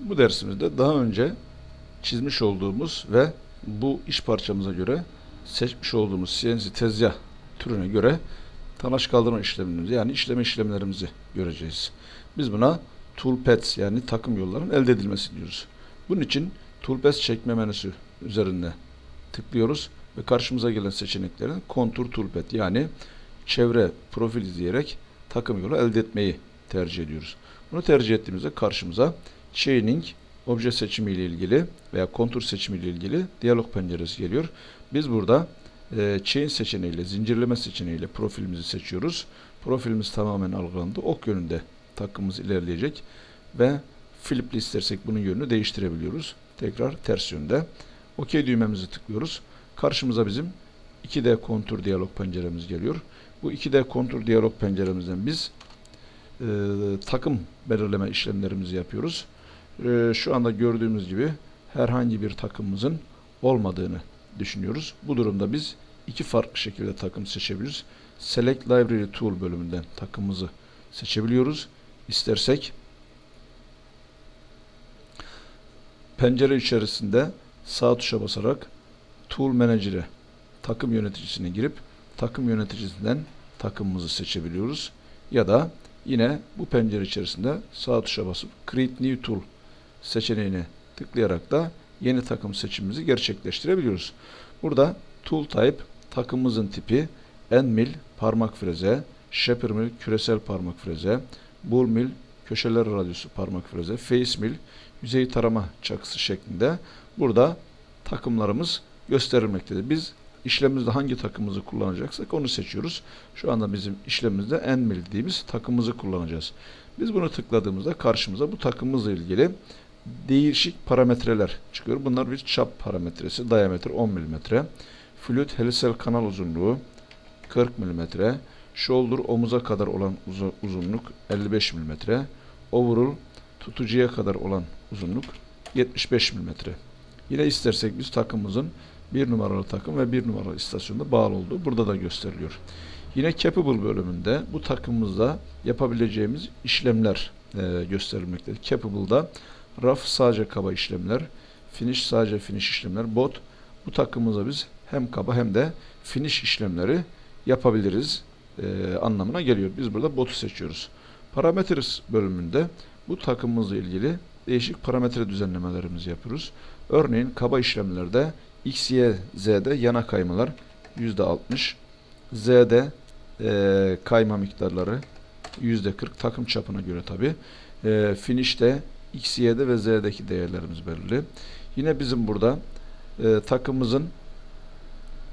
Bu dersimizde daha önce çizmiş olduğumuz ve bu iş parçamıza göre seçmiş olduğumuz CNC tezgah türüne göre talaş kaldırma işlemlerimizi yani işleme işlemlerimizi göreceğiz. Biz buna toolpaths yani takım yolların elde edilmesi diyoruz. Bunun için toolpaths çekme menüsü üzerinde tıklıyoruz ve karşımıza gelen seçeneklerin kontur toolpath yani çevre profil izleyerek takım yolu elde etmeyi tercih ediyoruz. Bunu tercih ettiğimizde karşımıza chaining, obje seçimi ile ilgili veya kontur seçimi ile ilgili diyalog penceresi geliyor. Biz burada e, chain seçeneğiyle, zincirleme seçeneğiyle profilimizi seçiyoruz. Profilimiz tamamen algılandı. Ok yönünde takımımız ilerleyecek ve flipli istersek bunun yönünü değiştirebiliyoruz. Tekrar ters yönde. OK düğmemizi tıklıyoruz. Karşımıza bizim 2D kontur diyalog penceremiz geliyor. Bu 2D kontur diyalog penceremizden biz e, takım belirleme işlemlerimizi yapıyoruz. E, şu anda gördüğümüz gibi herhangi bir takımımızın olmadığını düşünüyoruz. Bu durumda biz iki farklı şekilde takım seçebiliriz. Select Library Tool bölümünden takımımızı seçebiliyoruz. İstersek pencere içerisinde sağ tuşa basarak Tool Manager'e takım yöneticisine girip takım yöneticisinden takımımızı seçebiliyoruz. Ya da yine bu pencere içerisinde sağ tuşa basıp Create New Tool seçeneğine tıklayarak da yeni takım seçimimizi gerçekleştirebiliyoruz. Burada Tool Type takımımızın tipi End Mill parmak freze, Shaper Mill küresel parmak freze, Bull Mill köşeler radyosu parmak freze, Face Mill yüzey tarama çakısı şeklinde burada takımlarımız gösterilmektedir. Biz işlemimizde hangi takımımızı kullanacaksak onu seçiyoruz. Şu anda bizim işlemimizde en bildiğimiz takımımızı kullanacağız. Biz bunu tıkladığımızda karşımıza bu takımımızla ilgili değişik parametreler çıkıyor. Bunlar bir çap parametresi, diametre 10 mm, flüt helisel kanal uzunluğu 40 mm, shoulder omuza kadar olan uzu- uzunluk 55 mm, overall tutucuya kadar olan uzunluk 75 mm. Yine istersek biz takımımızın bir numaralı takım ve bir numaralı istasyonda bağlı olduğu burada da gösteriliyor. Yine Capable bölümünde bu takımımızda yapabileceğimiz işlemler e, gösterilmektedir. Capable'da raf sadece kaba işlemler, finish sadece finish işlemler, bot bu takımımıza biz hem kaba hem de finish işlemleri yapabiliriz e, anlamına geliyor. Biz burada botu seçiyoruz. Parameters bölümünde bu takımımızla ilgili değişik parametre düzenlemelerimizi yapıyoruz. Örneğin kaba işlemlerde X, Y, Z'de yana kaymalar %60, Z'de e, kayma miktarları %40 takım çapına göre tabi. E, finish'te X, Y'de ve Z'deki değerlerimiz belirli. Yine bizim burada e, takımımızın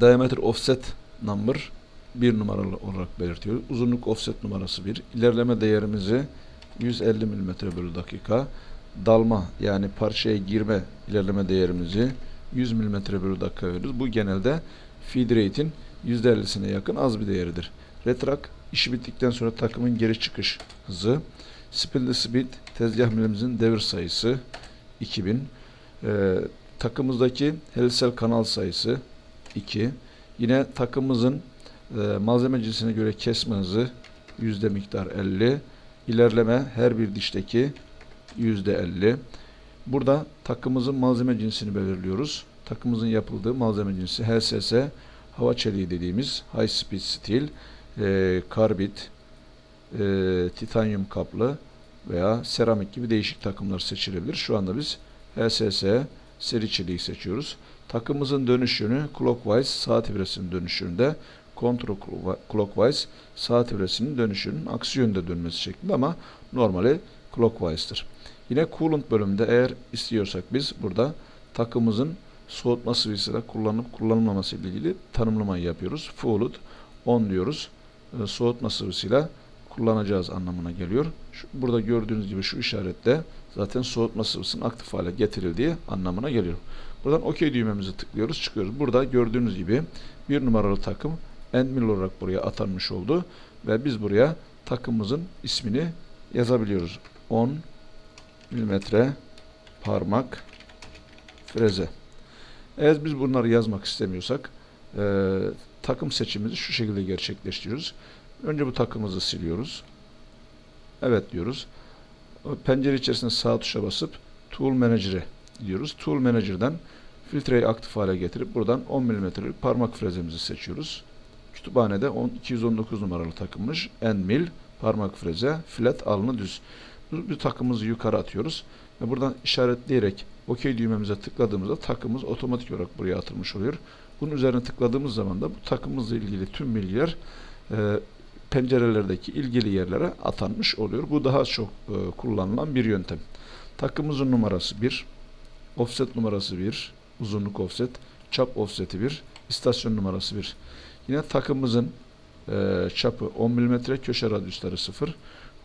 diameter offset number bir numaralı olarak belirtiyoruz. Uzunluk offset numarası 1. İlerleme değerimizi 150 mm bölü dakika. Dalma yani parçaya girme ilerleme değerimizi 100 mm bölü dakika veriyoruz. Bu genelde feed rate'in %50'sine yakın az bir değeridir. Retrak işi bittikten sonra takımın geri çıkış hızı. Spindle speed tezgah milimizin devir sayısı 2000. Ee, takımımızdaki helisel kanal sayısı 2. Yine takımımızın e, malzeme cinsine göre kesme hızı yüzde miktar 50. İlerleme her bir dişteki yüzde 50. Burada takımımızın malzeme cinsini belirliyoruz. Takımımızın yapıldığı malzeme cinsi HSS, hava çeliği dediğimiz High Speed Steel, e, karbit, e, titanyum kaplı veya seramik gibi değişik takımlar seçilebilir. Şu anda biz HSS seri çeliği seçiyoruz. Takımımızın dönüş yönü clockwise saat evresinin dönüş yönünde kontrol clockwise saat evresinin dönüş yönünün aksi yönde dönmesi şeklinde ama normali clockwise'dır. Yine coolant bölümünde eğer istiyorsak biz burada takımımızın soğutma sıvısıyla kullanıp kullanılmaması ile ilgili tanımlamayı yapıyoruz. Fluid on diyoruz. E, soğutma sıvısıyla kullanacağız anlamına geliyor. Şu, burada gördüğünüz gibi şu işaretle zaten soğutma sıvısının aktif hale getirildiği anlamına geliyor. Buradan OK düğmemizi tıklıyoruz, çıkıyoruz. Burada gördüğünüz gibi bir numaralı takım Endmill olarak buraya atanmış oldu ve biz buraya takımımızın ismini yazabiliyoruz. 10 milimetre parmak freze. Eğer biz bunları yazmak istemiyorsak e, takım seçimimizi şu şekilde gerçekleştiriyoruz. Önce bu takımımızı siliyoruz. Evet diyoruz. Pencere içerisinde sağ tuşa basıp Tool Manager'e gidiyoruz. Tool Manager'dan filtreyi aktif hale getirip buradan 10 mm'lik parmak frezemizi seçiyoruz. Kütüphanede 10, 219 numaralı takılmış. End mill, parmak freze, flat, alnı düz. Bu takımımızı yukarı atıyoruz. Ve buradan işaretleyerek OK düğmemize tıkladığımızda takımımız otomatik olarak buraya atılmış oluyor. Bunun üzerine tıkladığımız zaman da bu takımımızla ilgili tüm bilgiler e, pencerelerdeki ilgili yerlere atanmış oluyor. Bu daha çok e, kullanılan bir yöntem. Takımımızın numarası 1, offset numarası 1, uzunluk offset, çap offseti 1, istasyon numarası 1. Yine takımımızın e, çapı 10 mm, köşe radyusları 0.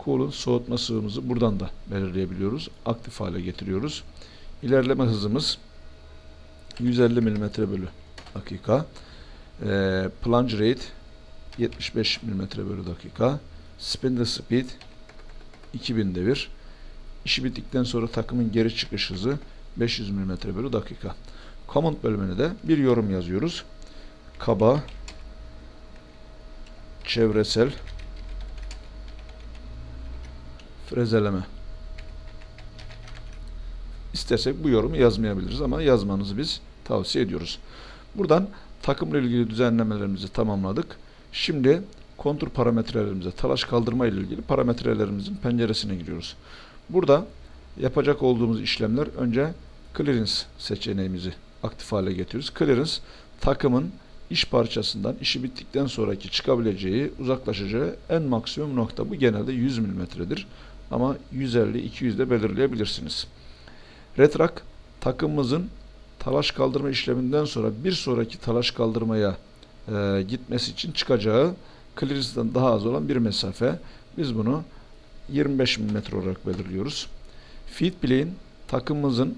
Cool'un soğutma sıvımızı buradan da belirleyebiliyoruz. Aktif hale getiriyoruz. İlerleme hızımız 150 mm bölü dakika. E, plunge rate 75 mm bölü dakika. Spindle speed 2000'de bir. İşi bittikten sonra takımın geri çıkış hızı 500 mm bölü dakika. Comment bölümüne de bir yorum yazıyoruz. Kaba çevresel frezeleme. İstersek bu yorumu yazmayabiliriz ama yazmanızı biz tavsiye ediyoruz. Buradan takımla ilgili düzenlemelerimizi tamamladık. Şimdi kontur parametrelerimize, talaş kaldırma ile ilgili parametrelerimizin penceresine giriyoruz. Burada yapacak olduğumuz işlemler önce clearance seçeneğimizi aktif hale getiriyoruz. Clearance takımın iş parçasından işi bittikten sonraki çıkabileceği, uzaklaşacağı en maksimum nokta bu genelde 100 mm'dir. Ama 150-200 de belirleyebilirsiniz. Retrak takımımızın talaş kaldırma işleminden sonra bir sonraki talaş kaldırmaya e, gitmesi için çıkacağı clearance'dan daha az olan bir mesafe. Biz bunu 25 mm olarak belirliyoruz. Feed plane takımımızın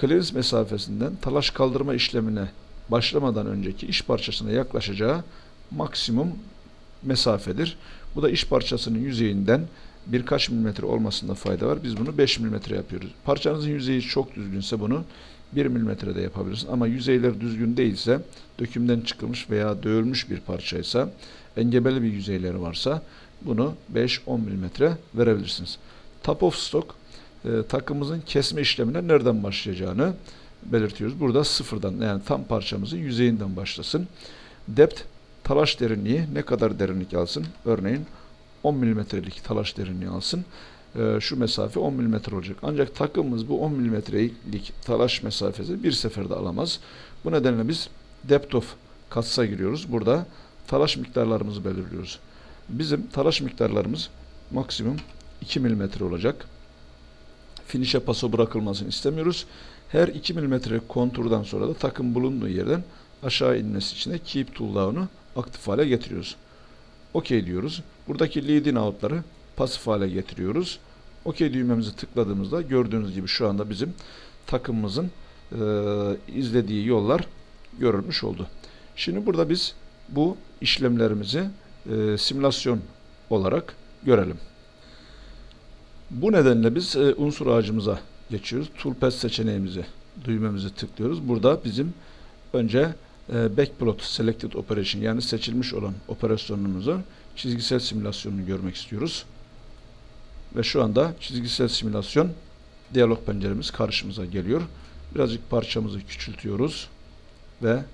clearance mesafesinden talaş kaldırma işlemine başlamadan önceki iş parçasına yaklaşacağı maksimum mesafedir. Bu da iş parçasının yüzeyinden birkaç milimetre olmasında fayda var. Biz bunu 5 milimetre yapıyoruz. Parçanızın yüzeyi çok düzgünse bunu 1 milimetrede yapabilirsiniz. Ama yüzeyler düzgün değilse, dökümden çıkılmış veya dövülmüş bir parçaysa, engebeli bir yüzeyleri varsa bunu 5-10 milimetre verebilirsiniz. Top of stock e, takımımızın kesme işlemine nereden başlayacağını belirtiyoruz. Burada sıfırdan yani tam parçamızın yüzeyinden başlasın. Depth talaş derinliği ne kadar derinlik alsın? Örneğin 10 milimetrelik talaş derinliği alsın. Ee, şu mesafe 10 milimetre olacak. Ancak takımımız bu 10 milimetrelik talaş mesafesi bir seferde alamaz. Bu nedenle biz depth of katsa giriyoruz. Burada talaş miktarlarımızı belirliyoruz. Bizim talaş miktarlarımız maksimum 2 milimetre olacak. Finish'e paso bırakılmasını istemiyoruz. Her 2 milimetre konturdan sonra da takım bulunduğu yerden aşağı inmesi için de keep tool down'u aktif hale getiriyoruz. OK diyoruz. Buradaki lead'in out'ları pasif hale getiriyoruz. OK düğmemizi tıkladığımızda gördüğünüz gibi şu anda bizim takımımızın e, izlediği yollar görülmüş oldu. Şimdi burada biz bu işlemlerimizi e, simülasyon olarak görelim. Bu nedenle biz e, unsur ağacımıza geçiyoruz. Toolpath seçeneğimizi, düğmemizi tıklıyoruz. Burada bizim önce e, backplot selected operation yani seçilmiş olan operasyonumuzu çizgisel simülasyonunu görmek istiyoruz. Ve şu anda çizgisel simülasyon diyalog penceremiz karşımıza geliyor. Birazcık parçamızı küçültüyoruz ve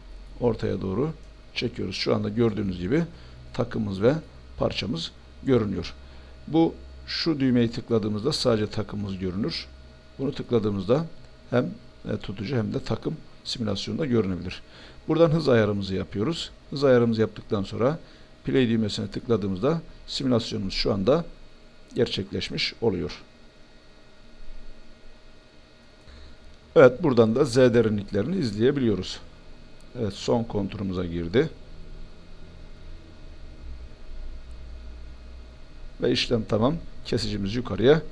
ortaya doğru çekiyoruz. Şu anda gördüğünüz gibi takımımız ve parçamız görünüyor. Bu şu düğmeyi tıkladığımızda sadece takımımız görünür. Bunu tıkladığımızda hem e, tutucu hem de takım simülasyonda görünebilir. Buradan hız ayarımızı yapıyoruz. Hız ayarımızı yaptıktan sonra play düğmesine tıkladığımızda simülasyonumuz şu anda gerçekleşmiş oluyor. Evet buradan da Z derinliklerini izleyebiliyoruz. Evet son konturumuza girdi. Ve işlem tamam. Kesicimiz yukarıya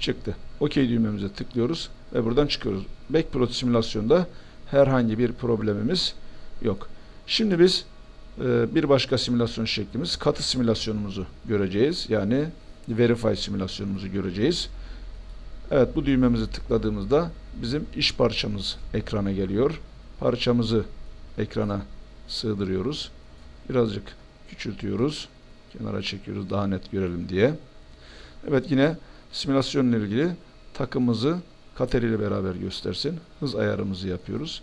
çıktı. OK düğmemize tıklıyoruz ve buradan çıkıyoruz. Backplot simülasyonda herhangi bir problemimiz yok. Şimdi biz bir başka simülasyon şeklimiz katı simülasyonumuzu göreceğiz. Yani Verify simülasyonumuzu göreceğiz. Evet bu düğmemizi tıkladığımızda bizim iş parçamız ekrana geliyor. Parçamızı ekrana sığdırıyoruz. Birazcık küçültüyoruz. Kenara çekiyoruz daha net görelim diye. Evet yine simülasyonla ilgili takımımızı Kater ile beraber göstersin. Hız ayarımızı yapıyoruz.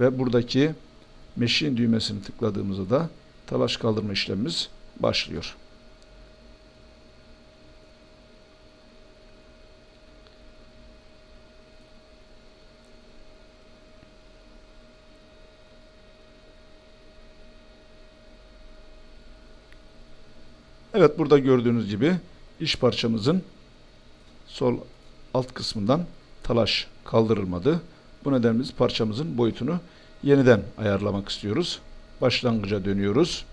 Ve buradaki meşin düğmesini tıkladığımızda da talaş kaldırma işlemimiz başlıyor. Evet burada gördüğünüz gibi iş parçamızın sol alt kısmından talaş kaldırılmadı. Bu nedenle biz parçamızın boyutunu yeniden ayarlamak istiyoruz. Başlangıca dönüyoruz.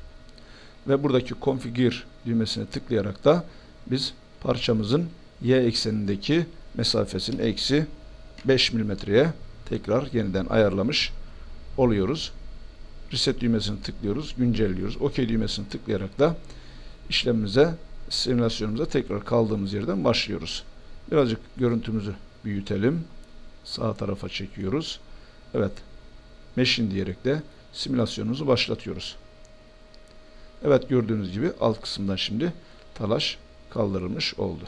Ve buradaki configure düğmesine tıklayarak da biz parçamızın y eksenindeki mesafesini eksi 5 milimetreye tekrar yeniden ayarlamış oluyoruz. Reset düğmesini tıklıyoruz, güncelliyoruz. OK düğmesini tıklayarak da işlemimize, simülasyonumuza tekrar kaldığımız yerden başlıyoruz. Birazcık görüntümüzü büyütelim. Sağ tarafa çekiyoruz. Evet. Machine diyerek de simülasyonumuzu başlatıyoruz. Evet gördüğünüz gibi alt kısımdan şimdi talaş kaldırılmış oldu.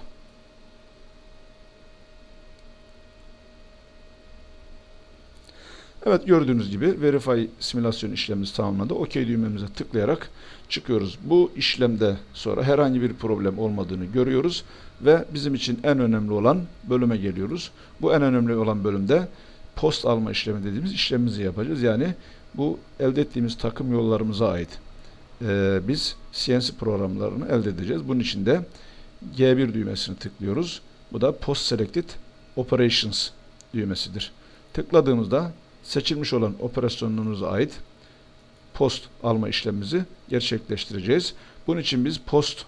Evet gördüğünüz gibi Verify simülasyon işlemimiz tamamlandı. OK düğmemize tıklayarak çıkıyoruz. Bu işlemde sonra herhangi bir problem olmadığını görüyoruz ve bizim için en önemli olan bölüme geliyoruz. Bu en önemli olan bölümde post alma işlemi dediğimiz işlemimizi yapacağız. Yani bu elde ettiğimiz takım yollarımıza ait e, biz CNC programlarını elde edeceğiz. Bunun için de G1 düğmesini tıklıyoruz. Bu da Post Selected Operations düğmesidir. Tıkladığımızda seçilmiş olan operasyonumuza ait post alma işlemimizi gerçekleştireceğiz. Bunun için biz post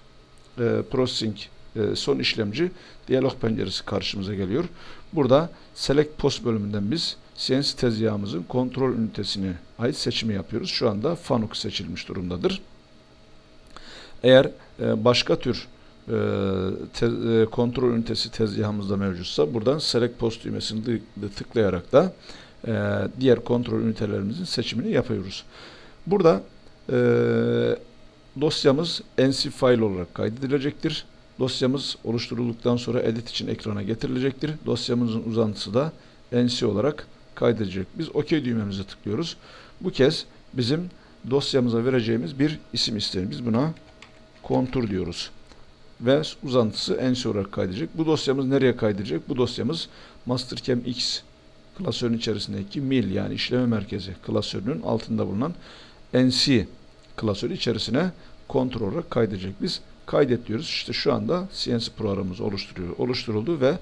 e, processing e, son işlemci diyalog penceresi karşımıza geliyor. Burada select post bölümünden biz CNC tezgahımızın kontrol ünitesine ait seçimi yapıyoruz. Şu anda FANUC seçilmiş durumdadır. Eğer e, başka tür e, te, e, kontrol ünitesi tezgahımızda mevcutsa buradan select post düğmesini tıklayarak da e, diğer kontrol ünitelerimizin seçimini yapıyoruz. Burada e, dosyamız NC file olarak kaydedilecektir. Dosyamız oluşturulduktan sonra edit için ekrana getirilecektir. Dosyamızın uzantısı da NC olarak kaydedilecek. Biz OK düğmemize tıklıyoruz. Bu kez bizim dosyamıza vereceğimiz bir isim istenir. Biz buna kontur diyoruz. Ve uzantısı NC olarak kaydedecek. Bu dosyamız nereye kaydedecek? Bu dosyamız Mastercam X klasörün içerisindeki mil yani işleme merkezi klasörünün altında bulunan NC klasörü içerisine kontrol olarak kaydedecek. Biz kaydet diyoruz. İşte şu anda CNC programımız oluşturuyor, oluşturuldu ve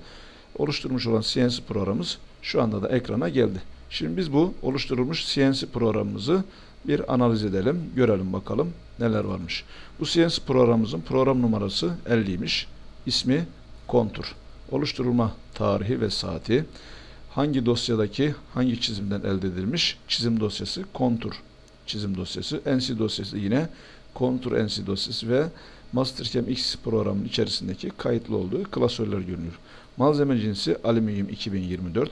oluşturmuş olan CNC programımız şu anda da ekrana geldi. Şimdi biz bu oluşturulmuş CNC programımızı bir analiz edelim, görelim bakalım neler varmış. Bu CNC programımızın program numarası 50'ymiş. İsmi kontur. Oluşturulma tarihi ve saati. Hangi dosyadaki hangi çizimden elde edilmiş? Çizim dosyası kontur çizim dosyası. NC dosyası yine kontur NC dosyası ve Mastercam X programının içerisindeki kayıtlı olduğu klasörler görünüyor. Malzeme cinsi alüminyum 2024.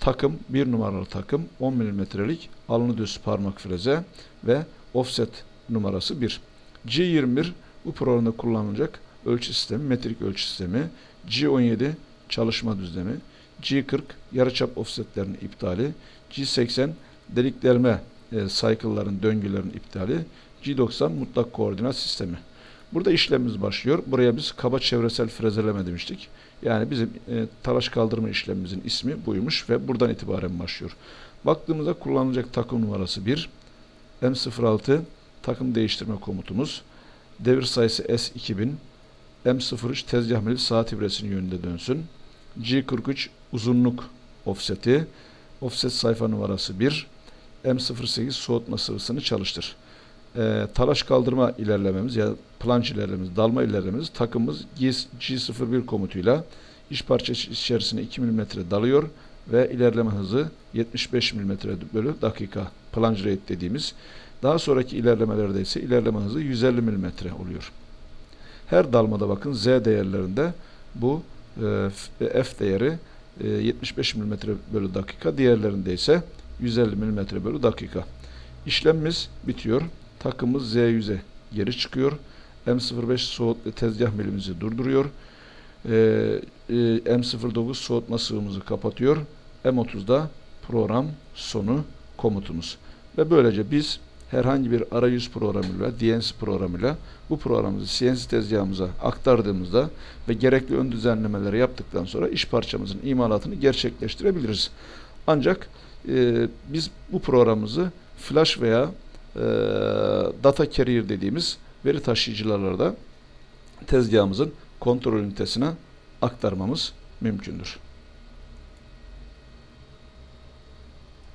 Takım bir numaralı takım 10 mm'lik alnı düz parmak freze ve offset numarası 1. G21 bu programda kullanılacak ölçü sistemi, metrik ölçü sistemi. G17 çalışma düzlemi. G40 yarıçap offsetlerin iptali. G80 delik delme e, cycle'ların, döngülerin iptali. G90 mutlak koordinat sistemi. Burada işlemimiz başlıyor. Buraya biz kaba çevresel frezeleme demiştik. Yani bizim e, talaş kaldırma işlemimizin ismi buymuş ve buradan itibaren başlıyor. Baktığımızda kullanılacak takım numarası 1. M06 takım değiştirme komutumuz. Devir sayısı S2000. M03 tezgah mili saat ibresinin yönünde dönsün. G43 uzunluk offseti. Offset sayfa numarası 1. M08 soğutma sıvısını çalıştır. E, talaş kaldırma ilerlememiz ya planç ilerlememiz, dalma ilerlememiz takımımız G01 komutuyla iş parçası içerisine 2 mm dalıyor ve ilerleme hızı 75 mm bölü dakika plunge rate dediğimiz. Daha sonraki ilerlemelerde ise ilerleme hızı 150 mm oluyor. Her dalmada bakın Z değerlerinde bu e, F değeri e, 75 mm bölü dakika. Diğerlerinde ise 150 mm bölü dakika. İşlemimiz bitiyor. Takımız Z100'e geri çıkıyor. M05 soğut tezgah milimizi durduruyor. e, e, M09 soğutma sıvımızı kapatıyor. M30'da program sonu komutumuz. Ve böylece biz herhangi bir arayüz programıyla, DNS programıyla bu programımızı CNC tezgahımıza aktardığımızda ve gerekli ön düzenlemeleri yaptıktan sonra iş parçamızın imalatını gerçekleştirebiliriz. Ancak e, biz bu programımızı flash veya e, data carrier dediğimiz veri taşıyıcılarla da tezgahımızın kontrol ünitesine aktarmamız mümkündür.